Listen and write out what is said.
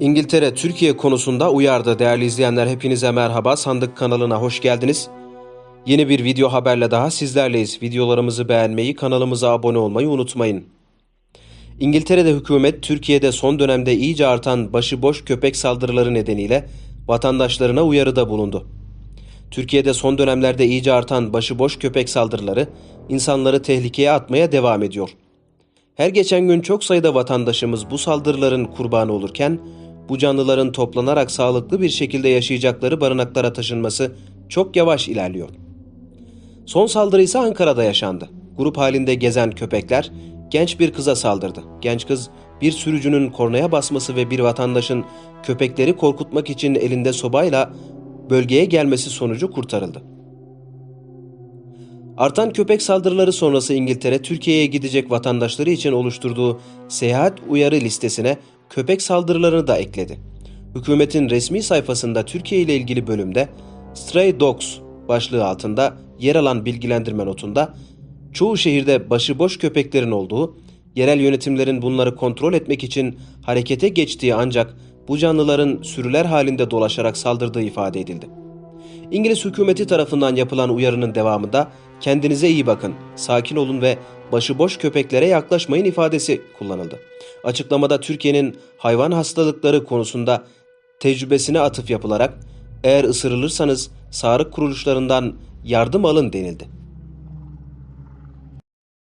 İngiltere Türkiye konusunda uyardı değerli izleyenler hepinize merhaba Sandık kanalına hoş geldiniz. Yeni bir video haberle daha sizlerleyiz. Videolarımızı beğenmeyi, kanalımıza abone olmayı unutmayın. İngiltere'de hükümet Türkiye'de son dönemde iyice artan başıboş köpek saldırıları nedeniyle vatandaşlarına uyarıda bulundu. Türkiye'de son dönemlerde iyice artan başıboş köpek saldırıları insanları tehlikeye atmaya devam ediyor. Her geçen gün çok sayıda vatandaşımız bu saldırıların kurbanı olurken bu canlıların toplanarak sağlıklı bir şekilde yaşayacakları barınaklara taşınması çok yavaş ilerliyor. Son saldırı ise Ankara'da yaşandı. Grup halinde gezen köpekler genç bir kıza saldırdı. Genç kız bir sürücünün kornaya basması ve bir vatandaşın köpekleri korkutmak için elinde sobayla bölgeye gelmesi sonucu kurtarıldı. Artan köpek saldırıları sonrası İngiltere, Türkiye'ye gidecek vatandaşları için oluşturduğu seyahat uyarı listesine köpek saldırılarını da ekledi. Hükümetin resmi sayfasında Türkiye ile ilgili bölümde Stray Dogs başlığı altında yer alan bilgilendirme notunda çoğu şehirde başıboş köpeklerin olduğu, yerel yönetimlerin bunları kontrol etmek için harekete geçtiği ancak bu canlıların sürüler halinde dolaşarak saldırdığı ifade edildi. İngiliz hükümeti tarafından yapılan uyarının devamında kendinize iyi bakın, sakin olun ve başıboş köpeklere yaklaşmayın ifadesi kullanıldı. Açıklamada Türkiye'nin hayvan hastalıkları konusunda tecrübesine atıf yapılarak eğer ısırılırsanız sağlık kuruluşlarından yardım alın denildi.